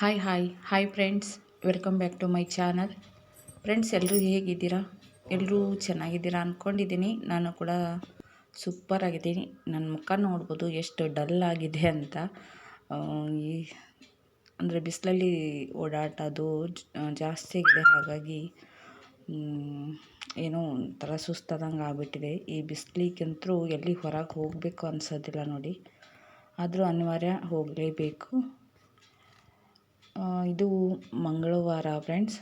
Hi hi hi friends welcome back to my channel friends ಎಲ್ಲರೂ ಹೇಗಿದ್ದೀರಾ? ಎಲ್ಲರೂ ಚೆನ್ನಾಗಿದ್ದೀರಾ ಅಂದ್ಕೊಂಡಿದ್ದೀನಿ ನಾನು ಕೂಡ ಸೂಪರ್ ಆಗಿದ್ದೀನಿ. ನನ್ನ ಮುಖ ನೋಡ್ಬೋದು ಎಷ್ಟು ಡಲ್ ಆಗಿದೆ ಅಂತ. ಈ, ಅಂದರೆ ಬಿಸಿಲಲ್ಲಿ ಓಡಾಟದು ಜಾಸ್ತಿ ಆಗಿದೆ. ಹಾಗಾಗಿ ಏನೋ ಒಂಥರ ಸುಸ್ತಾದಂಗೆ ಆಗ್ಬಿಟ್ಟಿದೆ. ಈ ಬಿಸಿಲಿಗಂತೂ ಎಲ್ಲಿ ಹೊರಗೆ ಹೋಗಬೇಕು ಅನ್ಸೋದಿಲ್ಲ ನೋಡಿ. ಆದರೂ ಅನಿವಾರ್ಯ ಹೋಗಲೇಬೇಕು. ಇದು ಮಂಗಳವಾರ ಫ್ರೆಂಡ್ಸ್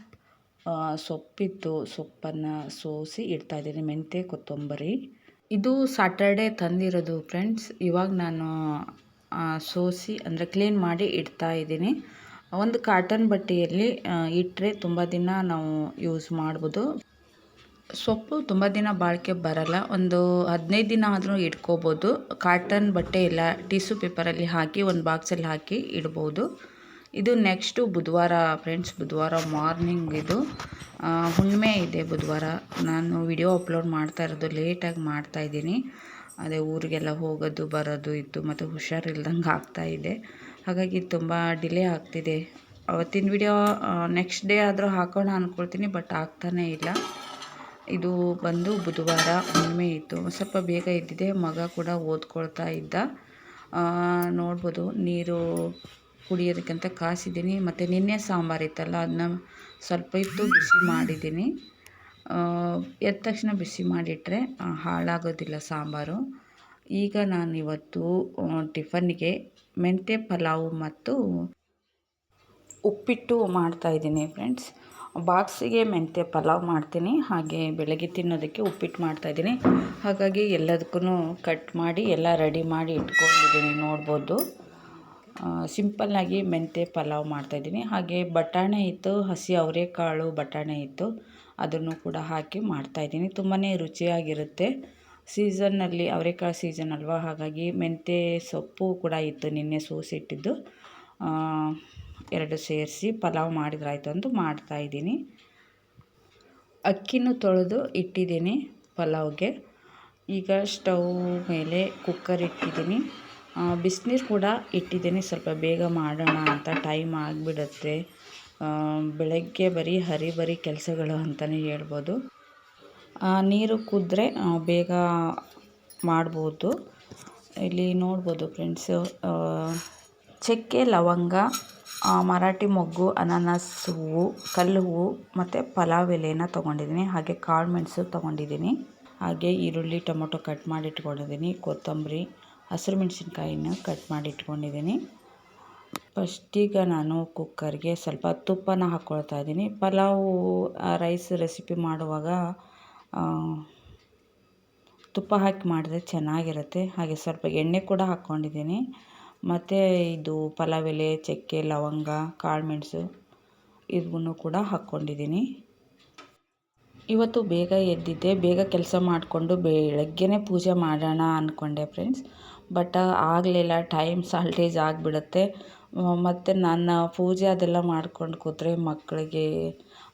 ಸೊಪ್ಪಿತ್ತು ಸೊಪ್ಪನ್ನು ಸೋಸಿ ಇಡ್ತಾ ಇದ್ದೀನಿ, ಮೆಂತ್ಯ, ಕೊತ್ತಂಬರಿ. ಇದು ಸಾಟರ್ಡೆ ತಂದಿರೋದು ಫ್ರೆಂಡ್ಸ್ ಇವಾಗ ನಾನು ಸೋಸಿ ಅಂದರೆ ಕ್ಲೀನ್ ಮಾಡಿ ಇಡ್ತಾ ಇದ್ದೀನಿ. ಒಂದು ಕಾಟನ್ ಬಟ್ಟೆಯಲ್ಲಿ ಇಟ್ಟರೆ ತುಂಬ ದಿನ ನಾವು ಯೂಸ್ ಮಾಡ್ಬೋದು. ಸೊಪ್ಪು ತುಂಬ ದಿನ ಬಾಳಿಕೆ ಬರಲ್ಲ, ಒಂದು ಹದಿನೈದು ದಿನ ಆದರೂ ಇಟ್ಕೋಬೋದು. ಕಾಟನ್ ಬಟ್ಟೆ ಇಲ್ಲ ಟಿಶ್ಯೂ ಪೇಪರಲ್ಲಿ ಹಾಕಿ, ಒಂದು ಬಾಕ್ಸಲ್ಲಿ ಹಾಕಿ ಇಡ್ಬೋದು. ಇದು ನೆಕ್ಸ್ಟು ಬುಧವಾರ ಫ್ರೆಂಡ್ಸ್ ಬುಧವಾರ ಮಾರ್ನಿಂಗ್ ಇದು. ಹುಣ್ಣಿಮೆ ಇದೆ ಬುಧವಾರ. ನಾನು ವಿಡಿಯೋ ಅಪ್ಲೋಡ್ ಮಾಡ್ತಾ ಇರೋದು ಲೇಟಾಗಿ ಮಾಡ್ತಾ ಇದ್ದೀನಿ. ಅದೇ ಊರಿಗೆಲ್ಲ ಹೋಗೋದು, ಬರೋದು ಇತ್ತು ಮತ್ತು ಹುಷಾರಿಲ್ದಂಗೆ ಇದೆ. ಹಾಗಾಗಿ ತುಂಬ ಡಿಲೇ ಆಗ್ತಿದೆ. ಅವತ್ತಿನ ವಿಡಿಯೋ ನೆಕ್ಸ್ಟ್ ಡೇ ಆದರೂ ಹಾಕೋಣ ಅಂದ್ಕೊಳ್ತೀನಿ ಬಟ್ ಆಗ್ತಾನೇ ಇಲ್ಲ. ಇದು ಬಂದು ಬುಧವಾರ ಹುಣ್ಣಿಮೆ ಇತ್ತು. ಸ್ವಲ್ಪ ಬೇಗ ಇದ್ದಿದೆ ಮಗ ಕೂಡ ಓದ್ಕೊಳ್ತಾ ಇದ್ದ. ನೋಡ್ಬೋದು, ನೀರು ಕುಡಿಯೋದಕ್ಕಂತ ಕಾಸಿದ್ದೀನಿ. ಮತ್ತು ನಿನ್ನೆ ಸಾಂಬಾರು ಇತ್ತಲ್ಲ ಅದನ್ನ ಸ್ವಲ್ಪ ಇತ್ತು ಬಿಸಿ ಮಾಡಿದ್ದೀನಿ. ಎದ್ದ ತಕ್ಷಣ ಬಿಸಿ ಮಾಡಿಟ್ಟರೆ ಹಾಳಾಗೋದಿಲ್ಲ ಸಾಂಬಾರು. ಈಗ ನಾನು ಇವತ್ತು ಟಿಫನ್ನಿಗೆ ಮೆಂತ್ಯ ಪಲಾವು ಮತ್ತು ಉಪ್ಪಿಟ್ಟು ಮಾಡ್ತಾಯಿದ್ದೀನಿ ಫ್ರೆಂಡ್ಸ್. ಬಾಕ್ಸಿಗೆ ಮೆಂತ್ಯ ಪಲಾವ್ ಮಾಡ್ತೀನಿ. ಹಾಗೆ ಬೆಳಗ್ಗೆ ತಿನ್ನೋದಕ್ಕೆ ಉಪ್ಪಿಟ್ಟು ಮಾಡ್ತಾಯಿದ್ದೀನಿ ಹಾಗಾಗಿ ಎಲ್ಲದಕ್ಕೂ ಕಟ್ ಮಾಡಿ, ಎಲ್ಲ ರೆಡಿ ಮಾಡಿ ಇಟ್ಕೊಂಡಿದ್ದೀನಿ ನೋಡ್ಬೋದು. ಸಿಂಪಲ್ಲಾಗಿ ಮೆಂತ್ಯೆ ಪಲಾವ್ ಮಾಡ್ತಾಯಿದ್ದೀನಿ ಹಾಗೆ ಬಟಾಣೆ ಇತ್ತು, ಹಸಿ ಅವರೆಕಾಳು ಬಟಾಣೆ ಇತ್ತು, ಅದನ್ನು ಕೂಡ ಹಾಕಿ ಮಾಡ್ತಾಯಿದ್ದೀನಿ ತುಂಬಾ ರುಚಿಯಾಗಿರುತ್ತೆ. ಸೀಸನ್ನಲ್ಲಿ ಅವರೆಕಾಳು ಸೀಸನ್ ಅಲ್ವಾ? ಹಾಗಾಗಿ ಮೆಂತ್ಯ ಸೊಪ್ಪು ಕೂಡ ಇತ್ತು ನಿನ್ನೆ ಸೂಸಿಟ್ಟಿದ್ದು ಎರಡು ಸೇರಿಸಿ ಪಲಾವ್ ಮಾಡಿದ್ರಾಯ್ತು ಅಂತ ಮಾಡ್ತಾಯಿದ್ದೀನಿ ಅಕ್ಕಿನೂ ತೊಳೆದು ಇಟ್ಟಿದ್ದೀನಿ ಪಲಾವ್ಗೆ. ಈಗ ಸ್ಟವ್ ಮೇಲೆ ಕುಕ್ಕರ್ ಇಟ್ಟಿದ್ದೀನಿ. ಬಿಸಿನೀರು ಕೂಡ ಇಟ್ಟಿದ್ದೀನಿ. ಸ್ವಲ್ಪ ಬೇಗ ಮಾಡೋಣ ಅಂತ ಟೈಮ್ ಆಗಿಬಿಡುತ್ತೆ. ಬೆಳಗ್ಗೆ ಬರೀ ಹರಿಬರಿ ಕೆಲಸಗಳು ಅಂತಲೇ ಹೇಳ್ಬೋದು. ನೀರು ಕುದ್ರೆ ಬೇಗ ಮಾಡ್ಬೋದು. ಇಲ್ಲಿ ನೋಡ್ಬೋದು ಫ್ರೆಂಡ್ಸು ಚಕ್ಕೆ, ಲವಂಗ ಮರಾಠಿ ಮೊಗ್ಗು, ಅನಾನಸ್ ಹೂವು, ಕಲ್ಲು ಹೂವು ಮತ್ತು ಪಲಾವ್ ಎಲೆನ ತೊಗೊಂಡಿದ್ದೀನಿ. ಹಾಗೆ ಕಾಳು ಮೆಣಸು ತೊಗೊಂಡಿದ್ದೀನಿ. ಹಾಗೆ ಈರುಳ್ಳಿ, ಟೊಮೊಟೊ ಕಟ್ ಮಾಡಿ ಇಟ್ಕೊಂಡಿದ್ದೀನಿ. ಕೊತ್ತಂಬರಿ ಹಸಿರು ಮೆಣಸಿನ್ಕಾಯಿನ ಕಟ್ ಮಾಡಿ ಇಟ್ಕೊಂಡಿದ್ದೀನಿ. ಫಸ್ಟಿಗೆ ನಾನು ಕುಕ್ಕರ್ಗೆ ಸ್ವಲ್ಪ ತುಪ್ಪನ ಹಾಕ್ಕೊಳ್ತಾ ಇದ್ದೀನಿ. ಪಲಾವು ರೈಸ್ ರೆಸಿಪಿ ಮಾಡುವಾಗ ತುಪ್ಪ ಹಾಕಿ ಮಾಡಿದ್ರೆ ಚೆನ್ನಾಗಿರುತ್ತೆ. ಹಾಗೆ ಸ್ವಲ್ಪ ಎಣ್ಣೆ ಕೂಡ ಹಾಕ್ಕೊಂಡಿದ್ದೀನಿ. ಮತ್ತು ಇದು ಪಲಾವ್ ಎಲೆ ಚಕ್ಕೆ, ಲವಂಗ ಕಾಳುಮೆಣಸು ಇದನ್ನು ಕೂಡ ಹಾಕ್ಕೊಂಡಿದ್ದೀನಿ. ಇವತ್ತು ಬೇಗ ಎದ್ದಿದ್ದೆ. ಬೇಗ ಕೆಲಸ ಮಾಡಿಕೊಂಡು ಬೆಳಗ್ಗೆನೇ ಪೂಜೆ ಮಾಡೋಣ ಅಂದ್ಕೊಂಡೆ ಫ್ರೆಂಡ್ಸ್. ಬಟ್ ಆಗಲಿಲ್ಲ ಟೈಮ್ ಸಾಲ್ಟೇಜ್ ಆಗಿಬಿಡುತ್ತೆ. ಮತ್ತು ನನ್ನ ಪೂಜೆ ಅದೆಲ್ಲ ಮಾಡ್ಕೊಂಡು ಕೂತ್ರೆ ಮಕ್ಕಳಿಗೆ,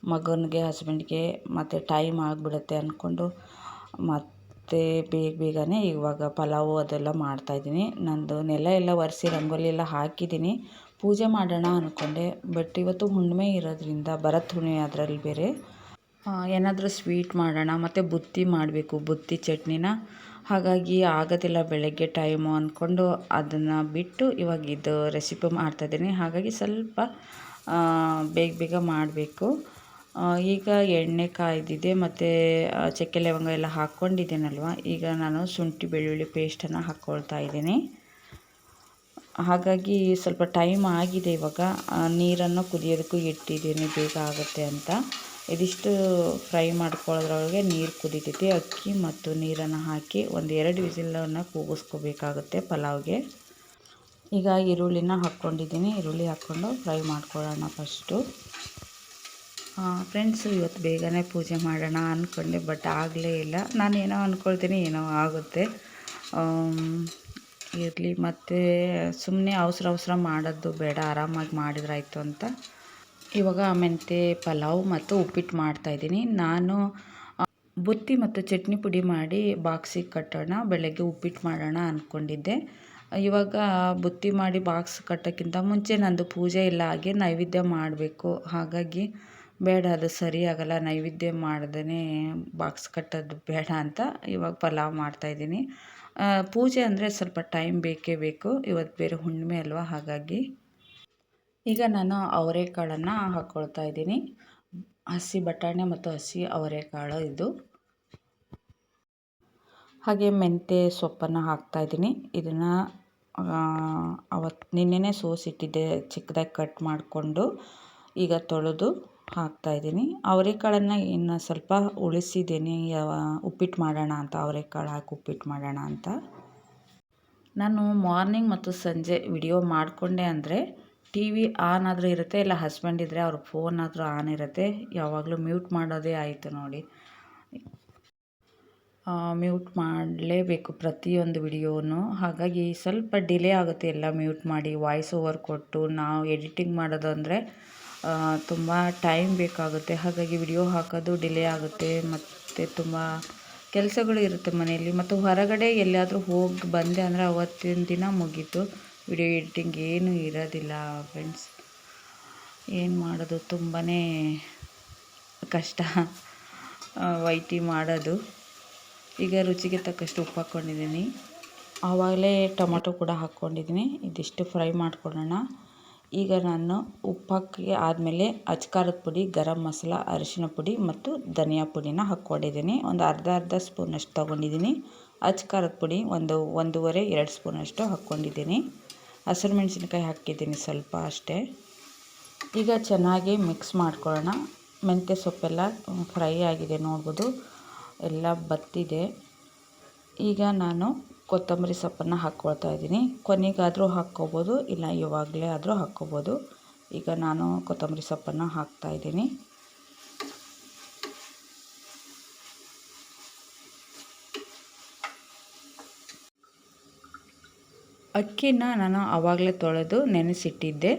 ಮಗನಿಗೆ ಹಸ್ಬೆಂಡ್ಗೆ ಮತ್ತು ಟೈಮ್ ಆಗಿಬಿಡುತ್ತೆ ಅಂದ್ಕೊಂಡು ಮತ್ತು ಬೇಗ ಬೇಗನೆ ಇವಾಗ ಪಲಾವು ಅದೆಲ್ಲ ಮಾಡ್ತಾಯಿದ್ದೀನಿ ನಂದು ನೆಲ ಎಲ್ಲ ಒರೆಸಿ ರಂಗೋಲಿ ಎಲ್ಲ ಹಾಕಿದ್ದೀನಿ. ಪೂಜೆ ಮಾಡೋಣ ಅಂದ್ಕೊಂಡೆ ಬಟ್ ಇವತ್ತು ಹುಣ್ಣಿಮೆ ಇರೋದ್ರಿಂದ ಭರತ್ ಹುಣ್ಣಿಮೆ ಅದರಲ್ಲಿ ಬೇರೆ. ಏನಾದರೂ ಸ್ವೀಟ್ ಮಾಡೋಣ, ಮತ್ತು ಬುತ್ತಿ ಮಾಡಬೇಕು, ಬುತ್ತಿ ಚಟ್ನಿನ. ಹಾಗಾಗಿ ಆಗೋದಿಲ್ಲ ಬೆಳಗ್ಗೆ ಟೈಮು ಅಂದ್ಕೊಂಡು ಅದನ್ನು ಬಿಟ್ಟು ಇವಾಗ ಇದು ರೆಸಿಪಿ ಮಾಡ್ತಾಯಿದ್ದೀನಿ ಹಾಗಾಗಿ ಸ್ವಲ್ಪ ಬೇಗ ಬೇಗ ಮಾಡಬೇಕು. ಈಗ ಎಣ್ಣೆ ಕಾಯ್ದಿದೆ ಮತ್ತು ಚಕ್ಕೆ ಲವಂಗ ಎಲ್ಲ ಹಾಕ್ಕೊಂಡಿದ್ದೀನಲ್ವ ಈಗ ನಾನು ಶುಂಠಿ ಬೆಳ್ಳುಳ್ಳಿ ಪೇಸ್ಟನ್ನು ಹಾಕ್ಕೊಳ್ತಾ ಇದ್ದೀನಿ. ಹಾಗಾಗಿ ಸ್ವಲ್ಪ ಟೈಮ್ ಆಗಿದೆ ಇವಾಗ. ನೀರನ್ನು ಕುದಿಯೋದಕ್ಕೂ ಇಟ್ಟಿದ್ದೀನಿ. ಬೇಗ ಆಗುತ್ತೆ ಅಂತ. ಇದಿಷ್ಟು ಫ್ರೈ ಮಾಡ್ಕೊಳ್ಳೋದ್ರೊಳಗೆ ನೀರು ಕುದೀತೈತಿ. ಅಕ್ಕಿ ಮತ್ತು ನೀರನ್ನು ಹಾಕಿ ಒಂದು ಎರಡು ವಿಸಿಲನ್ನು ಕೂಗಿಸ್ಕೋಬೇಕಾಗುತ್ತೆ ಪಲಾವ್ಗೆ. ಈಗ ಈರುಳ್ಳಿನ ಹಾಕ್ಕೊಂಡಿದ್ದೀನಿ. ಈರುಳ್ಳಿ ಹಾಕ್ಕೊಂಡು ಫ್ರೈ ಮಾಡ್ಕೊಳ್ಳೋಣ ಫಸ್ಟು. ಫ್ರೆಂಡ್ಸು, ಇವತ್ತು ಬೇಗನೆ ಪೂಜೆ ಮಾಡೋಣ ಅಂದ್ಕೊಂಡೆ ಬಟ್ ಆಗಲೇ ಇಲ್ಲ. ನಾನು ಏನೋ ಅಂದ್ಕೊಳ್ತೀನಿ ಏನೋ ಆಗುತ್ತೆ. ಇರಲಿ, ಮತ್ತು ಸುಮ್ಮನೆ ಅವಸರ ಅವಸರ ಮಾಡೋದು ಬೇಡ, ಆರಾಮಾಗಿ ಮಾಡಿದ್ರಾಯ್ತು ಅಂತ. ಇವಾಗ ಮೆಂತ್ಯ, ಪಲಾವ್ ಮತ್ತು ಉಪ್ಪಿಟ್ಟು ಮಾಡ್ತಾಯಿದ್ದೀನಿ ನಾನು ಬುತ್ತಿ ಮತ್ತು ಚಟ್ನಿ ಪುಡಿ ಮಾಡಿ ಬಾಕ್ಸಿಗೆ ಕಟ್ಟೋಣ, ಬೆಳಗ್ಗೆ ಉಪ್ಪಿಟ್ಟು ಮಾಡೋಣ ಅಂದ್ಕೊಂಡಿದ್ದೆ ಇವಾಗ ಬುತ್ತಿ ಮಾಡಿ ಬಾಕ್ಸ್ ಕಟ್ಟೋಕ್ಕಿಂತ ಮುಂಚೆ ನಂದು ಪೂಜೆ ಇಲ್ಲ, ಹಾಗೆ ನೈವೇದ್ಯ ಮಾಡಬೇಕು. ಹಾಗಾಗಿ ಬೇಡ, ಅದು ಸರಿ ಆಗಲ್ಲ, ನೈವೇದ್ಯ ಮಾಡ್ದೇ ಬಾಕ್ಸ್ ಕಟ್ಟೋದು ಬೇಡ ಅಂತ ಇವಾಗ ಪಲಾವ್ ಮಾಡ್ತಾಯಿದ್ದೀನಿ ಪೂಜೆ ಅಂದರೆ ಸ್ವಲ್ಪ ಟೈಮ್ ಬೇಕೇ ಬೇಕು. ಇವತ್ತು ಬೇರೆ ಹುಣ್ಣಿಮೆ ಅಲ್ವಾ, ಹಾಗಾಗಿ ಈಗ ನಾನು ಅವರೆಕಾಳನ್ನು ಹಾಕ್ಕೊಳ್ತಾ ಇದ್ದೀನಿ. ಹಸಿ ಬಟಾಣಿ ಮತ್ತು ಹಸಿ ಅವರೆಕಾಳು ಇದು. ಹಾಗೆ ಮೆಂತ್ಯ ಸೊಪ್ಪನ್ನು ಹಾಕ್ತಾಯಿದ್ದೀನಿ ಇದನ್ನು ಅವತ್ತು ನಿನ್ನೆನೇ ಸೋಸಿಟ್ಟಿದ್ದೆ ಚಿಕ್ಕದಾಗಿ ಕಟ್ ಮಾಡಿಕೊಂಡು ಈಗ ತೊಳೆದು ಹಾಕ್ತಾಯಿದ್ದೀನಿ ಅವರೆಕಾಳನ್ನು ಇನ್ನು ಸ್ವಲ್ಪ ಉಳಿಸಿದ್ದೀನಿ. ಉಪ್ಪಿಟ್ಟು ಮಾಡೋಣ ಅಂತ, ಅವರೆಕಾಳು ಹಾಕಿ ಉಪ್ಪಿಟ್ಟು ಮಾಡೋಣ ಅಂತ. ನಾನು ಮಾರ್ನಿಂಗ್ ಮತ್ತು ಸಂಜೆ ವಿಡಿಯೋ ಮಾಡಿಕೊಂಡೆ ಅಂದರೆ ಟಿ ವಿ ಆನ್ ಆದರೂ ಇರುತ್ತೆ, ಇಲ್ಲ ಹಸ್ಬೆಂಡ್ ಇದ್ದರೆ ಅವ್ರ ಫೋನ್ ಆದರೂ ಆನ್ ಇರುತ್ತೆ. ಯಾವಾಗಲೂ ಮ್ಯೂಟ್ ಮಾಡೋದೇ ಆಯಿತು ನೋಡಿ. ಮ್ಯೂಟ್ ಮಾಡಲೇಬೇಕು ಪ್ರತಿಯೊಂದು ವಿಡಿಯೋನು. ಹಾಗಾಗಿ ಸ್ವಲ್ಪ ಡಿಲೇ ಆಗುತ್ತೆ ಎಲ್ಲ ಮ್ಯೂಟ್ ಮಾಡಿ, ವಾಯ್ಸ್ ಓವರ್ ಕೊಟ್ಟು. ನಾವು ಎಡಿಟಿಂಗ್ ಮಾಡೋದು ಅಂದರೆ ತುಂಬ ಟೈಮ್ ಬೇಕಾಗುತ್ತೆ. ಹಾಗಾಗಿ ವಿಡಿಯೋ ಹಾಕೋದು ಡಿಲೇ ಆಗುತ್ತೆ. ಮತ್ತು ತುಂಬ ಕೆಲಸಗಳು ಇರುತ್ತೆ ಮನೆಯಲ್ಲಿ. ಮತ್ತು ಹೊರಗಡೆ ಎಲ್ಲಿಯಾದರೂ ಹೋಗಿ ಬಂದೆ ಅಂದರೆ ಅವತ್ತಿನ ದಿನ ಮುಗೀತು. ವಿಡಿಯೋ ಎಡಿಟಿಂಗ್ ಏನೂ ಇರೋದಿಲ್ಲ ಫ್ರೆಂಡ್ಸ್ ಏನು ಮಾಡೋದು? ತುಂಬಾ ಕಷ್ಟ. ವೈಟಿ ಮಾಡೋದು. ಈಗ ರುಚಿಗೆ ತಕ್ಕಷ್ಟು ಉಪ್ಪು ಹಾಕ್ಕೊಂಡಿದ್ದೀನಿ. ಆವಾಗಲೇ ಟೊಮೊಟೊ ಕೂಡ ಹಾಕ್ಕೊಂಡಿದ್ದೀನಿ. ಇದಿಷ್ಟು ಫ್ರೈ ಮಾಡ್ಕೊಳ್ಳೋಣ. ಈಗ ನಾನು ಉಪ್ಪು ಹಾಕಿ ಆದಮೇಲೆ ಅಚ್ಕಾರದ ಪುಡಿ, ಗರಂ ಮಸಾಲ, ಅರಿಶಿನ ಪುಡಿ ಮತ್ತು ಧನಿಯಾ ಪುಡಿನ ಹಾಕ್ಕೊಂಡಿದ್ದೀನಿ. ಒಂದು ಅರ್ಧ ಅರ್ಧ ಸ್ಪೂನಷ್ಟು ತೊಗೊಂಡಿದ್ದೀನಿ. ಅಚ್ಕಾರದ ಪುಡಿ ಒಂದು ಒಂದೂವರೆ, ಎರಡು ಸ್ಪೂನಷ್ಟು ಹಾಕ್ಕೊಂಡಿದ್ದೀನಿ. ಹಸಿರು ಮೆಣಸಿನ್ಕಾಯಿ ಹಾಕಿದ್ದೀನಿ ಸ್ವಲ್ಪ ಅಷ್ಟೇ. ಈಗ ಚೆನ್ನಾಗಿ ಮಿಕ್ಸ್ ಮಾಡ್ಕೊಳ್ಳೋಣ. ಮೆಂತ್ಯ ಸೊಪ್ಪೆಲ್ಲ ಫ್ರೈ ಆಗಿದೆ ನೋಡ್ಬೋದು. ಎಲ್ಲ ಬತ್ತಿದೆ. ಈಗ ನಾನು ಕೊತ್ತಂಬರಿ ಸೊಪ್ಪನ್ನು ಹಾಕ್ಕೊಳ್ತಾ ಇದ್ದೀನಿ. ಕೊನೆಗಾದರೂ ಹಾಕ್ಕೋಬೋದು, ಇಲ್ಲ ಇವಾಗಲೇ ಆದರೂ ಹಾಕ್ಕೋಬೋದು. ಈಗ ನಾನು ಕೊತ್ತಂಬರಿ ಸೊಪ್ಪನ್ನು ಹಾಕ್ತಾ ಅಕ್ಕಿನ ನಾನು ಆವಾಗಲೇ ತೊಳೆದು ನೆನೆಸಿಟ್ಟಿದ್ದೆ.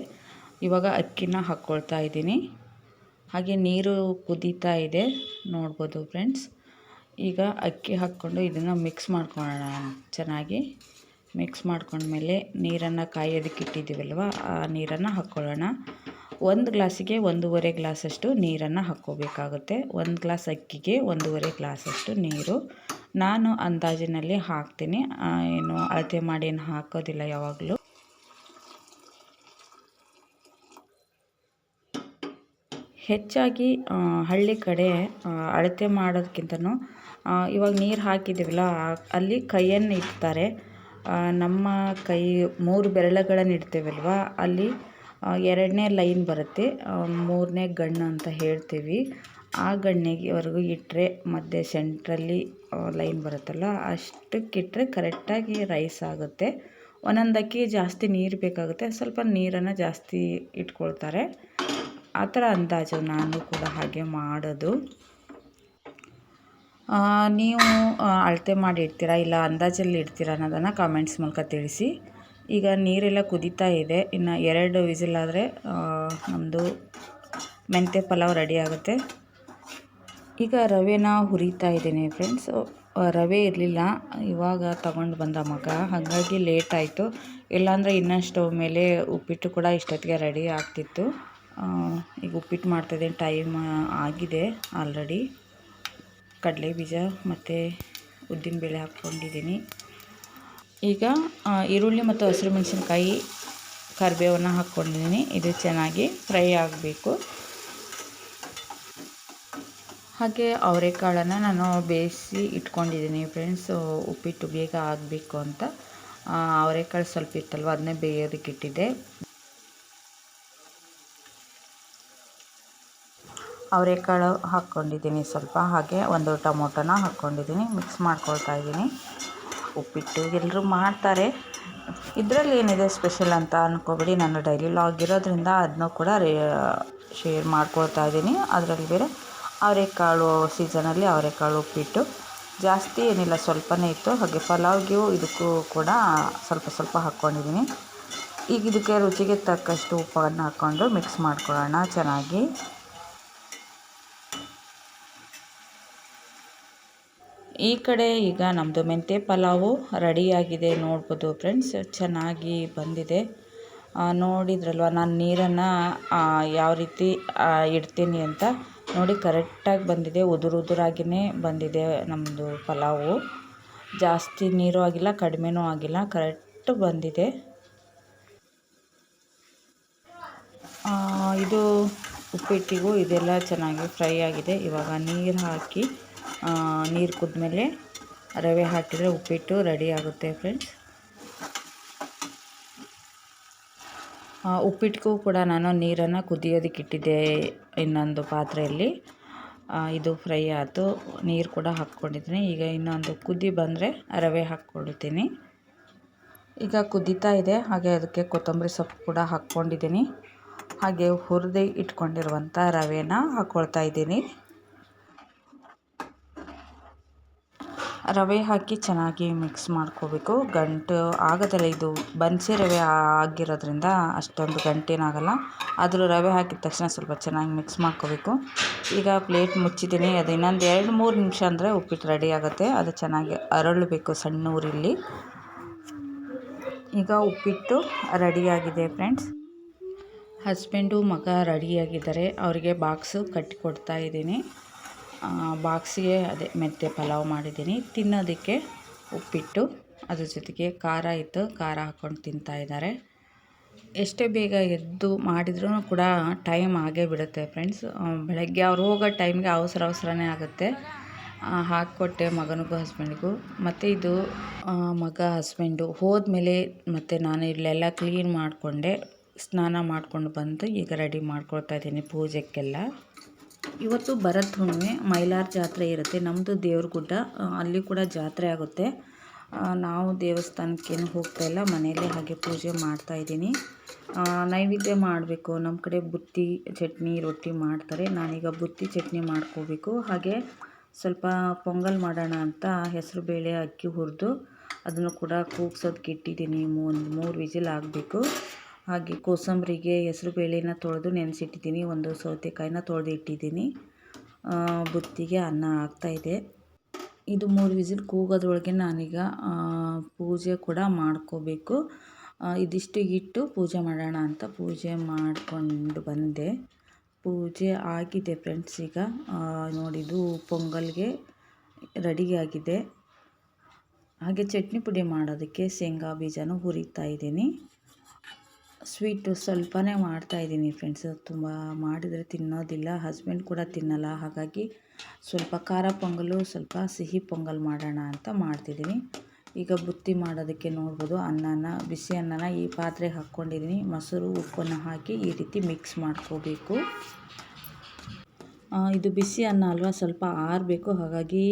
ಇವಾಗ ಅಕ್ಕಿನ ಹಾಕ್ಕೊಳ್ತಾ ಇದ್ದೀನಿ. ಹಾಗೆ ನೀರು ಕುದೀತಾ ಇದೆ. ನೋಡ್ಬೋದು ಫ್ರೆಂಡ್ಸ್. ಈಗ ಅಕ್ಕಿ ಹಾಕ್ಕೊಂಡು ಇದನ್ನು ಮಿಕ್ಸ್ ಮಾಡ್ಕೊಳ್ಳೋಣ ಚೆನ್ನಾಗಿ. ಮಿಕ್ಸ್ ಮಾಡ್ಕೊಂಡ್ಮೇಲೆ ನೀರನ್ನು ಕಾಯೋದಕ್ಕೆ ಇಟ್ಟಿದ್ದೀವಲ್ವ, ಆ ನೀರನ್ನು ಹಾಕ್ಕೊಳ್ಳೋಣ. ಒಂದು ಗ್ಲಾಸಿಗೆ ಒಂದೂವರೆ ಗ್ಲಾಸಷ್ಟು ನೀರನ್ನು ಹಾಕ್ಕೋಬೇಕಾಗುತ್ತೆ. ಒಂದು ಗ್ಲಾಸ್ ಅಕ್ಕಿಗೆ ಒಂದೂವರೆ ಗ್ಲಾಸಷ್ಟು ನೀರು. ನಾನು ಅಂದಾಜಿನಲ್ಲಿ ಹಾಕ್ತೀನಿ. ಏನು ಅಳತೆ ಮಾಡಿ ಏನು ಹಾಕೋದಿಲ್ಲ ಯಾವಾಗಲೂ. ಹೆಚ್ಚಾಗಿ ಹಳ್ಳಿ ಕಡೆ ಅಳತೆ ಮಾಡೋದಕ್ಕಿಂತನೂ ಇವಾಗ ನೀರು ಹಾಕಿದ್ದೀವಲ್ಲ ಅಲ್ಲಿ ಕೈಯನ್ನು ಇಡ್ತಾರೆ. ನಮ್ಮ ಕೈ, ಮೂರು ಬೆರಳುಗಳನ್ನು ಇಡ್ತೇವಲ್ವ, ಅಲ್ಲಿ ಎರಡನೇ ಲೈನ್ ಬರುತ್ತೆ. ಮೂರನೇ ಗಣ್ಣು ಅಂತ ಹೇಳ್ತೀವಿ. ಆ ಗಣ್ಣೆಗೆವರೆಗೂ ಇಟ್ಟರೆ ಮಧ್ಯೆ ಸೆಂಟ್ರಲ್ಲಿ ಲೈನ್ ಬರುತ್ತಲ್ಲ ಅಷ್ಟಕ್ಕಿಟ್ಟರೆ ಕರೆಕ್ಟಾಗಿ ರೈಸ್ ಆಗುತ್ತೆ. ಒಂದೊಂದು ಜಾಸ್ತಿ ನೀರು ಬೇಕಾಗುತ್ತೆ. ಸ್ವಲ್ಪ ನೀರನ್ನು ಜಾಸ್ತಿ ಇಟ್ಕೊಳ್ತಾರೆ. ಆ ಥರ ಅಂದಾಜು ನಾನು ಕೂಡ ಹಾಗೆ ಮಾಡೋದು. ನೀವು ಅಳತೆ ಮಾಡಿ ಇಡ್ತೀರಾ ಇಲ್ಲ ಅಂದಾಜಲ್ಲಿ ಇಡ್ತೀರಾ ಅನ್ನೋದನ್ನು ಕಾಮೆಂಟ್ಸ್ ಮೂಲಕ ತಿಳಿಸಿ. ಈಗ ನೀರೆಲ್ಲ ಕುದೀತಾ ಇದೆ. ಇನ್ನು ಎರಡು ವಿಸಿಲ್ ಆದರೆ ನಮ್ಮದು ಮೆಂತ್ಯ ಪಲಾವ್ ರೆಡಿ ಆಗುತ್ತೆ. ಈಗ ರವೆನ ಹುರಿತಾ ಇದ್ದೀನಿ ಫ್ರೆಂಡ್ಸ್ ರವೆ ಇರಲಿಲ್ಲ. ಇವಾಗ ತಗೊಂಡು ಬಂದ ಮಗ. ಹಾಗಾಗಿ ಲೇಟ್ ಆಯಿತು. ಇಲ್ಲಾಂದರೆ ಇನ್ನೂ ಸ್ಟವ್ ಮೇಲೆ ಉಪ್ಪಿಟ್ಟು ಕೂಡ ಇಷ್ಟೊತ್ತಿಗೆ ರೆಡಿ ಆಗ್ತಿತ್ತು. ಈಗ ಉಪ್ಪಿಟ್ಟು ಮಾಡ್ತಾಯಿದ್ದೀನಿ ಟೈಮ್ ಆಗಿದೆ ಆಲ್ರೆಡಿ ಕಡಲೆ ಬೀಜ ಮತ್ತು ಉದ್ದಿನಬೇಳೆ ಹಾಕ್ಕೊಂಡಿದ್ದೀನಿ. ಈಗ ಈರುಳ್ಳಿ ಮತ್ತು ಹಸಿರು ಮೆಣಸಿನ್ಕಾಯಿ ಕರಿಬೇವನ್ನು ಹಾಕ್ಕೊಂಡಿದ್ದೀನಿ. ಇದು ಚೆನ್ನಾಗಿ ಫ್ರೈ ಆಗಬೇಕು. ಹಾಗೆ ಅವರೆಕಾಳನ್ನು ನಾನು ಬೇಯಿಸಿ ಇಟ್ಕೊಂಡಿದ್ದೀನಿ ಫ್ರೆಂಡ್ಸ್ ಉಪ್ಪಿಟ್ಟು ಬೇಗ ಆಗಬೇಕು ಅಂತ. ಅವರೆಕಾಳು ಸ್ವಲ್ಪ ಇತ್ತಲ್ವ, ಅದನ್ನೇ ಬೇಯೋದಕ್ಕೆ ಇಟ್ಟಿದ್ದೆ. ಅವರೆಕಾಳು ಹಾಕ್ಕೊಂಡಿದ್ದೀನಿ ಸ್ವಲ್ಪ. ಹಾಗೆ ಒಂದು ಟೊಮೊಟೊನ ಹಾಕ್ಕೊಂಡಿದ್ದೀನಿ ಮಿಕ್ಸ್ ಮಾಡ್ಕೊಳ್ತಾ ಇದ್ದೀನಿ. ಉಪ್ಪಿಟ್ಟು ಎಲ್ಲರೂ ಮಾಡ್ತಾರೆ. ಇದರಲ್ಲಿ ಏನಿದೆ ಸ್ಪೆಷಲ್ ಅಂತ ಅಂದ್ಕೋಬೇಡಿ ನಾನು ಡೈಲಿ ಲಾಗ್ ಇರೋದ್ರಿಂದ ಅದನ್ನೂ ಕೂಡ ರೇ ಶೇರ್ ಮಾಡ್ಕೊಳ್ತಾ ಇದ್ದೀನಿ. ಅದರಲ್ಲಿ ಬೇರೆ ಅವರೆಕಾಳು ಸೀಸನಲ್ಲಿ ಅವರೆಕಾಳು ಉಪ್ಪಿಟ್ಟು. ಜಾಸ್ತಿ ಏನಿಲ್ಲ, ಸ್ವಲ್ಪನೇ ಇತ್ತು. ಹಾಗೆ ಪಲಾವ್ಗೆ ಇದಕ್ಕೂ ಕೂಡ ಸ್ವಲ್ಪ ಸ್ವಲ್ಪ ಹಾಕ್ಕೊಂಡಿದ್ದೀನಿ. ಈಗ ಇದಕ್ಕೆ ರುಚಿಗೆ ತಕ್ಕಷ್ಟು ಉಪ್ಪನ್ನು ಹಾಕ್ಕೊಂಡು ಮಿಕ್ಸ್ ಮಾಡ್ಕೊಳ್ಳೋಣ ಚೆನ್ನಾಗಿ. ಈ ಕಡೆ ಈಗ ನಮ್ಮದು ಮೆಂತ್ಯ ಪಲಾವು ರೆಡಿಯಾಗಿದೆ. ನೋಡ್ಬೋದು ಫ್ರೆಂಡ್ಸ್, ಚೆನ್ನಾಗಿ ಬಂದಿದೆ. ನೋಡಿದ್ರಲ್ವ, ನಾನು ನೀರನ್ನು ಯಾವ ರೀತಿ ಇಡ್ತೀನಿ ಅಂತ. ನೋಡಿ, ಕರೆಕ್ಟಾಗಿ ಬಂದಿದೆ. ಉದುರು ಉದುರಾಗಿಯೇ ಬಂದಿದೆ ನಮ್ಮದು ಪಲಾವು. ಜಾಸ್ತಿ ನೀರು ಆಗಿಲ್ಲ, ಕಡಿಮೆನೂ ಆಗಿಲ್ಲ, ಕರೆಕ್ಟ್ ಬಂದಿದೆ. ಇದು ಉಪ್ಪಿಟ್ಟಿಗೂ ಇದೆಲ್ಲ ಚೆನ್ನಾಗಿ ಫ್ರೈ ಆಗಿದೆ. ಇವಾಗ ನೀರು ಹಾಕಿ ನೀರು ಕುದ್ಮೇಲೆ ರವೆ ಹಾಕಿದರೆ ಉಪ್ಪಿಟ್ಟು ರೆಡಿ ಆಗುತ್ತೆ ಫ್ರೆಂಡ್ಸ್ ಉಪ್ಪಿಟ್ಟಿಗೂ ಕೂಡ ನಾನು ನೀರನ್ನು ಕುದಿಯೋದಕ್ಕೆ ಇಟ್ಟಿದ್ದೆ ಇನ್ನೊಂದು ಪಾತ್ರೆಯಲ್ಲಿ. ಇದು ಫ್ರೈ ಆಯಿತು. ನೀರು ಕೂಡ ಹಾಕ್ಕೊಂಡಿದ್ದೀನಿ. ಈಗ ಇನ್ನೊಂದು ಕುದಿ ಬಂದರೆ ರವೆ ಹಾಕ್ಕೊಳ್ತೀನಿ. ಈಗ ಕುದೀತಾ ಇದೆ. ಹಾಗೆ ಅದಕ್ಕೆ ಕೊತ್ತಂಬರಿ ಸೊಪ್ಪು ಕೂಡ ಹಾಕ್ಕೊಂಡಿದ್ದೀನಿ. ಹಾಗೆ ಹುರಿದು ಇಟ್ಕೊಂಡಿರುವಂಥ ರವೆನ ಹಾಕ್ಕೊಳ್ತಾ ಇದ್ದೀನಿ. ರವೆ ಹಾಕಿ ಚೆನ್ನಾಗಿ ಮಿಕ್ಸ್ ಮಾಡ್ಕೋಬೇಕು. ಗಂಟು ಆಗೋದಿಲ್ಲ ಇದು ಬನ್ಸಿ ರವೆ ಆಗಿರೋದ್ರಿಂದ ಅಷ್ಟೊಂದು ಗಂಟೇನಾಗಲ್ಲ. ಆದರೂ ರವೆ ಹಾಕಿದ ತಕ್ಷಣ ಸ್ವಲ್ಪ ಚೆನ್ನಾಗಿ ಮಿಕ್ಸ್ ಮಾಡ್ಕೋಬೇಕು. ಈಗ ಪ್ಲೇಟ್ ಮುಚ್ಚಿದ್ದೀನಿ. ಅದು ಇನ್ನೊಂದು ಎರಡು ಮೂರು ನಿಮಿಷ ಅಂದರೆ ಉಪ್ಪಿಟ್ಟು ರೆಡಿ ಆಗುತ್ತೆ. ಅದು ಚೆನ್ನಾಗಿ ಅರಳಬೇಕು ಸಣ್ಣ ಊರಿಲ್ಲಿ. ಈಗ ಉಪ್ಪಿಟ್ಟು ರೆಡಿಯಾಗಿದೆ ಫ್ರೆಂಡ್ಸ್ ಹಸ್ಬೆಂಡು ಮಗ ರೆಡಿಯಾಗಿದ್ದಾರೆ ಅವರಿಗೆ ಬಾಕ್ಸು ಕಟ್ಟಿಕೊಡ್ತಾ ಇದ್ದೀನಿ. ಬಾಕ್ಸಿಗೆ ಅದೇ ಮೆಂತ್ಯ ಪಲಾವ್ ಮಾಡಿದ್ದೀನಿ. ತಿನ್ನೋದಕ್ಕೆ ಉಪ್ಪಿಟ್ಟು, ಅದ್ರ ಜೊತೆಗೆ ಖಾರ ಇತ್ತು, ಖಾರ ಹಾಕ್ಕೊಂಡು ತಿಂತಾ ಇದ್ದಾರೆ. ಎಷ್ಟೇ ಬೇಗ ಎದ್ದು ಮಾಡಿದ್ರೂ ಕೂಡ ಟೈಮ್ ಆಗೇ ಬಿಡುತ್ತೆ ಫ್ರೆಂಡ್ಸ್. ಬೆಳಗ್ಗೆ ಅವ್ರು ಹೋಗೋ ಟೈಮ್ಗೆ ಅವಸರ ಅವಸರನೇ ಆಗುತ್ತೆ. ಹಾಕ್ಕೊಟ್ಟೆ ಮಗನಿಗೂ, ಹಸ್ಬೆಂಡಿಗೂ. ಮತ್ತು ಇದು ಮಗ, ಹಸ್ಬೆಂಡು ಹೋದ್ಮೇಲೆ ಮತ್ತು ನಾನು ಇಲ್ಲೆಲ್ಲ ಕ್ಲೀನ್ ಮಾಡಿಕೊಂಡೆ, ಸ್ನಾನ ಮಾಡ್ಕೊಂಡು ಬಂದು ಈಗ ರೆಡಿ ಮಾಡ್ಕೊಳ್ತಾ ಇದ್ದೀನಿ ಪೂಜೆಗೆಲ್ಲ ಇವತ್ತು ಭರತ್ ಹುಣ್ಣಿಮೆ ಮೈಲಾರ ಜಾತ್ರೆ ಇರುತ್ತೆ. ನಮ್ಮದು ದೇವ್ರ ಗುಡ್ಡ ಅಲ್ಲಿ ಕೂಡ ಜಾತ್ರೆ ಆಗುತ್ತೆ. ನಾವು ದೇವಸ್ಥಾನಕ್ಕೇನು ಹೋಗ್ತಾ ಇಲ್ಲ, ಮನೆಯಲ್ಲೇ ಹಾಗೆ ಪೂಜೆ ಮಾಡ್ತಾ ಇದ್ದೀನಿ. ನೈವೇದ್ಯ ಮಾಡಬೇಕು. ನಮ್ಮ ಕಡೆ ಬುತ್ತಿ ಚಟ್ನಿ, ರೊಟ್ಟಿ ಮಾಡ್ತಾರೆ. ನಾನೀಗ ಬುತ್ತಿ ಚಟ್ನಿ ಮಾಡ್ಕೋಬೇಕು. ಹಾಗೆ ಸ್ವಲ್ಪ ಪೊಂಗಲ್ ಮಾಡೋಣ ಅಂತ ಹೆಸರು ಬೇಳೆ ಅಕ್ಕಿ ಹುರಿದು, ಅದನ್ನು ಕೂಡ ಕೂಗ್ಸೋದಕ್ಕೆ ಇಟ್ಟಿದ್ದೀನಿ. ಒಂದು ಮೂರು ವಿಜಿಲ್ ಆಗಬೇಕು. ಹಾಗೆ ಕೋಸಂಬರಿಗೆ ಹೆಸರು ಬೇಳೆನ ತೊಳೆದು ನೆನೆಸಿಟ್ಟಿದ್ದೀನಿ. ಒಂದು ಸೌತೆಕಾಯಿನ ತೊಳೆದು ಇಟ್ಟಿದ್ದೀನಿ. ಬುತ್ತಿಗೆ ಅನ್ನ ಆಗ್ತಾಯಿದೆ ಇದು. ಮೂರು ವಿಸಿಲ್ ಕೂಗೋದ್ರೊಳಗೆ ನಾನೀಗ ಪೂಜೆ ಕೂಡ ಮಾಡ್ಕೋಬೇಕು. ಇದಿಷ್ಟು ಇಟ್ಟು ಪೂಜೆ ಮಾಡೋಣ ಅಂತ ಪೂಜೆ ಮಾಡಿಕೊಂಡು ಬಂದೆ. ಪೂಜೆ ಆಗಿದೆ ಫ್ರೆಂಡ್ಸ್ ಈಗ. ನೋಡಿದು ಪೊಂಗಲ್ಗೆ ರೆಡಿಯಾಗಿದೆ. ಹಾಗೆ ಚಟ್ನಿ ಪುಡಿ ಮಾಡೋದಕ್ಕೆ ಶೇಂಗಾ ಬೀಜನೂ ಹುರಿತಾ ಇದ್ದೀನಿ. ಸ್ವೀಟು ಸ್ವಲ್ಪನೇ ಮಾಡ್ತಾಯಿದ್ದೀನಿ ಫ್ರೆಂಡ್ಸ್. ತುಂಬ ಮಾಡಿದರೆ ತಿನ್ನೋದಿಲ್ಲ, ಹಸ್ಬೆಂಡ್ ಕೂಡ ತಿನ್ನಲ್ಲ. ಹಾಗಾಗಿ ಸ್ವಲ್ಪ ಖಾರ ಪೊಂಗಲು, ಸ್ವಲ್ಪ ಸಿಹಿ ಪೊಂಗಲ್ ಮಾಡೋಣ ಅಂತ ಮಾಡ್ತಿದ್ದೀನಿ. ಈಗ ಬುತ್ತಿ ಮಾಡೋದಕ್ಕೆ ನೋಡ್ಬೋದು, ಅನ್ನನ, ಬಿಸಿ ಅನ್ನನ ಈ ಪಾತ್ರೆಗೆ ಹಾಕ್ಕೊಂಡಿದ್ದೀನಿ. ಮೊಸರು, ಉಪ್ಪನ್ನು ಹಾಕಿ ಈ ರೀತಿ ಮಿಕ್ಸ್ ಮಾಡ್ಕೋಬೇಕು. ಇದು ಬಿಸಿ ಅನ್ನ ಅಲ್ವಾ, ಸ್ವಲ್ಪ ಆರಬೇಕು. ಹಾಗಾಗಿ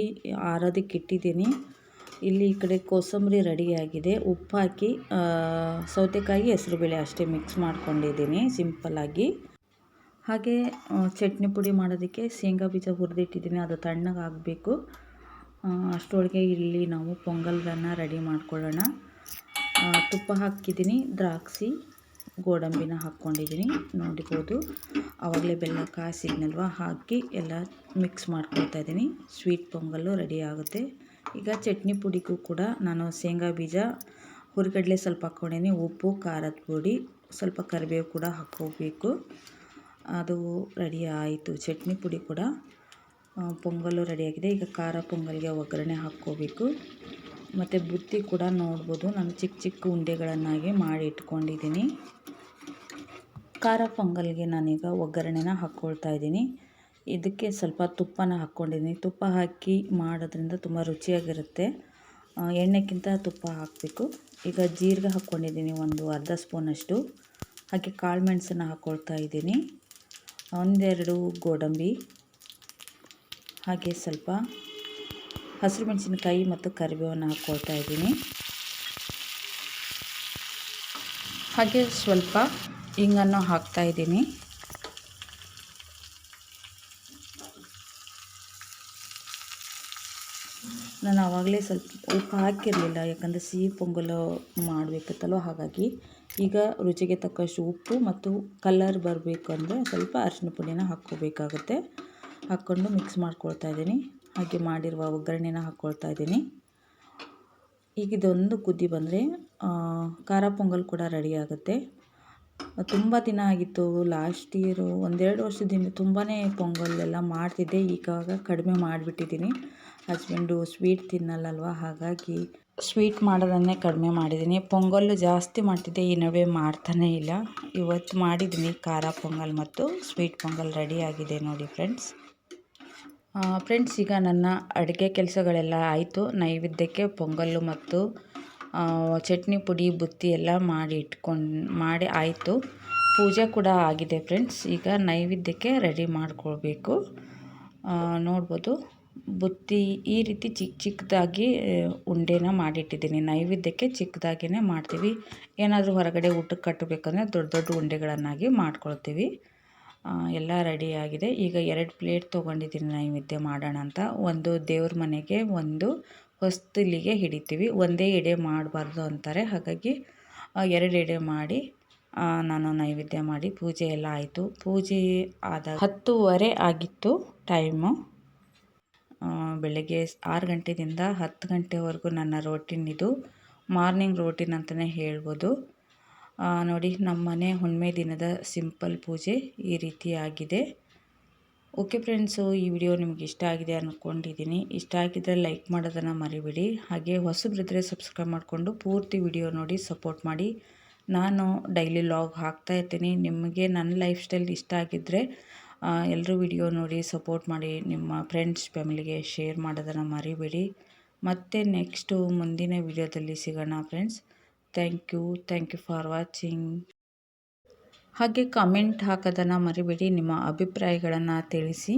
ಆರೋದಕ್ಕೆ ಇಟ್ಟಿದ್ದೀನಿ. ಇಲ್ಲಿ ಈ ಕಡೆ ಕೋಸಂಬರಿ ರೆಡಿಯಾಗಿದೆ ಉಪ್ಪು ಹಾಕಿ ಸೌತೆಕಾಯಿ ಹೆಸರುಬೇಳೆ ಅಷ್ಟೇ ಮಿಕ್ಸ್ ಮಾಡ್ಕೊಂಡಿದ್ದೀನಿ ಸಿಂಪಲ್ಲಾಗಿ ಹಾಗೆ ಚಟ್ನಿ ಪುಡಿ ಮಾಡೋದಕ್ಕೆ ಶೇಂಗಾ ಬೀಜ ಹುರಿದಿಟ್ಟಿದ್ದೀನಿ. ಅದು ತಣ್ಣಗೆ ಆಗಬೇಕು. ಅಷ್ಟರೊಳಗೆ ಇಲ್ಲಿ ನಾವು ಪೊಂಗಲ್ಗಳನ್ನ ರೆಡಿ ಮಾಡ್ಕೊಳ್ಳೋಣ. ತುಪ್ಪ ಹಾಕಿದ್ದೀನಿ, ದ್ರಾಕ್ಷಿ, ಗೋಡಂಬಿನ ಹಾಕ್ಕೊಂಡಿದ್ದೀನಿ. ನೋಡಿಬೋದು. ಆವಾಗಲೇ ಬೆಲ್ಲ ಕಾಯಿಸಿದ್ನಲ್ವ ಹಾಕಿ ಎಲ್ಲ ಮಿಕ್ಸ್ ಮಾಡ್ಕೊಳ್ತಾ ಇದ್ದೀನಿ. ಸ್ವೀಟ್ ಪೊಂಗಲ್ಲು ರೆಡಿ ಆಗುತ್ತೆ. ಈಗ ಚಟ್ನಿ ಪುಡಿಗೂ ಕೂಡ ನಾನು ಶೇಂಗಾ ಬೀಜ, ಹುರಿಗಡಲೆ ಸ್ವಲ್ಪ ಹಾಕ್ಕೊಂಡಿನಿ, ಉಪ್ಪು, ಖಾರದ ಪುಡಿ, ಸ್ವಲ್ಪ ಕರಿಬೇವು ಕೂಡ ಹಾಕ್ಕೋಬೇಕು. ಅದು ರೆಡಿ ಆಯಿತು. ಚಟ್ನಿ ಪುಡಿ ಕೂಡ ಪೊಂಗಲು ರೆಡಿಯಾಗಿದೆ ಈಗ ಖಾರ ಪೊಂಗಲ್ಗೆ ಒಗ್ಗರಣೆ ಹಾಕ್ಕೋಬೇಕು. ಮತ್ತು ಬುತ್ತಿ ಕೂಡ ನೋಡ್ಬೋದು. ನಾನು ಚಿಕ್ಕ ಚಿಕ್ಕ ಉಂಡೆಗಳನ್ನಾಗಿ ಮಾಡಿ ಇಟ್ಕೊಂಡಿದ್ದೀನಿ. ಖಾರ ಪೊಂಗಲ್ಗೆ ನಾನೀಗ ಒಗ್ಗರಣೆನ ಹಾಕ್ಕೊಳ್ತಾ ಇದ್ದೀನಿ. ಇದಕ್ಕೆ ಸ್ವಲ್ಪ ತುಪ್ಪನ ಹಾಕ್ಕೊಂಡಿದ್ದೀನಿ. ತುಪ್ಪ ಹಾಕಿ ಮಾಡೋದ್ರಿಂದ ತುಂಬ ರುಚಿಯಾಗಿರುತ್ತೆ. ಎಣ್ಣೆಗಿಂತ ತುಪ್ಪ ಹಾಕಬೇಕು. ಈಗ ಜೀರಿಗೆ ಹಾಕ್ಕೊಂಡಿದ್ದೀನಿ ಒಂದು ಅರ್ಧ ಸ್ಪೂನಷ್ಟು. ಹಾಗೆ ಕಾಳು ಮೆಣಸನ್ನು ಹಾಕ್ಕೊಳ್ತಾ ಇದ್ದೀನಿ. ಒಂದೆರಡು ಗೋಡಂಬಿ. ಹಾಗೆ ಸ್ವಲ್ಪ ಹಸಿರು ಮೆಣಸಿನಕಾಯಿ ಮತ್ತು ಕರಿಬೇವನ್ನು ಹಾಕ್ಕೊಳ್ತಾ ಇದ್ದೀನಿ. ಹಾಗೆ ಸ್ವಲ್ಪ ಹಿಂಗನ್ನು ಹಾಕ್ತಾ ಇದ್ದೀನಿ. ನಾನು ಆವಾಗಲೇ ಸ್ವಲ್ಪ ಉಪ್ಪು ಹಾಕಿರಲಿಲ್ಲ. ಯಾಕಂದರೆ ಸಿಹಿ ಪೊಂಗಲ್ ಮಾಡಬೇಕಿತ್ತಲ್ವ, ಹಾಗಾಗಿ ಈಗ ರುಚಿಗೆ ತಕ್ಕಷ್ಟು ಉಪ್ಪು ಮತ್ತು ಕಲರ್ ಬರಬೇಕು ಅಂದರೆ ಸ್ವಲ್ಪ ಅರಿಶಿನ ಪುಡಿನ ಹಾಕ್ಕೋಬೇಕಾಗುತ್ತೆ. ಹಾಕ್ಕೊಂಡು ಮಿಕ್ಸ್ ಮಾಡ್ಕೊಳ್ತಾ ಇದ್ದೀನಿ. ಹಾಗೆ ಮಾಡಿರುವ ಒಗ್ಗರಣೆನ ಹಾಕ್ಕೊಳ್ತಾ ಇದ್ದೀನಿ. ಈಗ ಇದೊಂದು ಕುದಿ ಬಂದರೆ ಖಾರ ಪೊಂಗಲ್ ಕೂಡ ರೆಡಿ ಆಗುತ್ತೆ. ತುಂಬ ದಿನ ಆಗಿತ್ತು ಲಾಸ್ಟ್ ಇಯರು ಒಂದೆರಡು ವರ್ಷದಿಂದ ತುಂಬಾ ಪೊಂಗಲ್ ಎಲ್ಲ ಮಾಡ್ತಿದ್ದೆ. ಈಗಾಗ ಕಡಿಮೆ ಮಾಡಿಬಿಟ್ಟಿದ್ದೀನಿ. ಹಸ್ಬೆಂಡು ಸ್ವೀಟ್ ತಿನ್ನಲ್ಲಲ್ವ? ಹಾಗಾಗಿ ಸ್ವೀಟ್ ಮಾಡೋದನ್ನೇ ಕಡಿಮೆ ಮಾಡಿದ್ದೀನಿ. ಪೊಂಗಲ್ಲು ಜಾಸ್ತಿ ಮಾಡ್ತಿದ್ದೆ, ಈ ನಡುವೆ ಮಾಡ್ತಾನೇ ಇಲ್ಲ. ಇವತ್ತು ಮಾಡಿದ್ದೀನಿ ಖಾರ ಪೊಂಗಲ್ ಮತ್ತು ಸ್ವೀಟ್ ಪೊಂಗಲ್ ರೆಡಿ ಆಗಿದೆ ನೋಡಿ ಫ್ರೆಂಡ್ಸ್. ಫ್ರೆಂಡ್ಸ್, ಈಗ ನನ್ನ ಅಡುಗೆ ಕೆಲಸಗಳೆಲ್ಲ ಆಯಿತು. ನೈವೇದ್ಯಕ್ಕೆ ಪೊಂಗಲ್ಲು ಮತ್ತು ಚಟ್ನಿ, ಪುಡಿ, ಬುತ್ತಿ ಎಲ್ಲ ಮಾಡಿ ಇಟ್ಕೊಂಡು, ಮಾಡಿ ಆಯಿತು. ಪೂಜೆ ಕೂಡ ಆಗಿದೆ ಫ್ರೆಂಡ್ಸ್. ಈಗ ನೈವೇದ್ಯಕ್ಕೆ ರೆಡಿ ಮಾಡ್ಕೊಳ್ಬೇಕು. ನೋಡ್ಬೋದು. ಬುತ್ತಿ ಈ ರೀತಿ ಚಿಕ್ಕ ಚಿಕ್ಕದಾಗಿ ಉಂಡೆನ ಮಾಡಿಟ್ಟಿದ್ದೀನಿ. ನೈವೇದ್ಯಕ್ಕೆ ಚಿಕ್ಕದಾಗಿಯೇ ಮಾಡ್ತೀವಿ. ಏನಾದರೂ ಹೊರಗಡೆ ಊಟಕ್ಕೆ ಕಟ್ಟಬೇಕಂದ್ರೆ ದೊಡ್ಡ ದೊಡ್ಡ ಉಂಡೆಗಳನ್ನಾಗಿ ಮಾಡ್ಕೊಳ್ತೀವಿ. ಎಲ್ಲ ರೆಡಿಯಾಗಿದೆ ಈಗ ಎರಡು ಪ್ಲೇಟ್ ತೊಗೊಂಡಿದ್ದೀನಿ ನೈವೇದ್ಯ ಮಾಡೋಣ ಅಂತ. ಒಂದು ದೇವ್ರ ಮನೆಗೆ ಒಂದು ಹೊಸ್ತಿಲಿಗೆ ಹಿಡಿತೀವಿ. ಒಂದೇ ಎಡೆ ಮಾಡಬಾರ್ದು ಅಂತಾರೆ. ಹಾಗಾಗಿ ಎರಡು ಎಡೆ ಮಾಡಿ ನಾನು ನೈವೇದ್ಯ ಮಾಡಿ ಪೂಜೆ ಎಲ್ಲ ಆಯಿತು. ಪೂಜೆ ಆದ ಹತ್ತುವರೆ ಆಗಿತ್ತು ಟೈಮು. ಬೆಳಗ್ಗೆ ಆರು ಗಂಟೆಯಿಂದ ಹತ್ತು ಗಂಟೆವರೆಗೂ ನನ್ನ ರೋಟಿನ್ ಇದು. ಮಾರ್ನಿಂಗ್ ರೋಟಿನ್ ಅಂತಲೇ ಹೇಳ್ಬೋದು. ನೋಡಿ ನಮ್ಮ ಮನೆ ಹುಣ್ಮೆ ದಿನದ ಸಿಂಪಲ್ ಪೂಜೆ ಈ ರೀತಿ ಆಗಿದೆ. ಓಕೆ ಫ್ರೆಂಡ್ಸು ಈ ವಿಡಿಯೋ ನಿಮ್ಗೆ ಇಷ್ಟ ಆಗಿದೆ ಅಂದ್ಕೊಂಡಿದ್ದೀನಿ ಇಷ್ಟ ಆಗಿದ್ದರೆ ಲೈಕ್ ಮಾಡೋದನ್ನು ಮರಿಬೇಡಿ. ಹಾಗೆ ಹೊಸಬ್ರಿದ್ರೆ ಸಬ್ಸ್ಕ್ರೈಬ್ ಮಾಡಿಕೊಂಡು ಪೂರ್ತಿ ವಿಡಿಯೋ ನೋಡಿ ಸಪೋರ್ಟ್ ಮಾಡಿ. ನಾನು ಡೈಲಿ ಲಾಗ್ ಹಾಕ್ತಾ ಇರ್ತೀನಿ. ನಿಮಗೆ ನನ್ನ ಲೈಫ್ ಸ್ಟೈಲ್ ಇಷ್ಟ ಆಗಿದ್ದರೆ ಎಲ್ಲರೂ ವಿಡಿಯೋ ನೋಡಿ ಸಪೋರ್ಟ್ ಮಾಡಿ, ನಿಮ್ಮ ಫ್ರೆಂಡ್ಸ್, ಫ್ಯಾಮಿಲಿಗೆ ಶೇರ್ ಮಾಡೋದನ್ನು ಮರಿಬೇಡಿ. ಮತ್ತೆ ನೆಕ್ಸ್ಟು ಮುಂದಿನ ವಿಡಿಯೋದಲ್ಲಿ ಸಿಗೋಣ friends. Thank you thank you for watching. ಹಾಗೆ ಕಮೆಂಟ್ ಹಾಕೋದನ್ನು ಮರಿಬೇಡಿ, ನಿಮ್ಮ ಅಭಿಪ್ರಾಯಗಳನ್ನು ತಿಳಿಸಿ.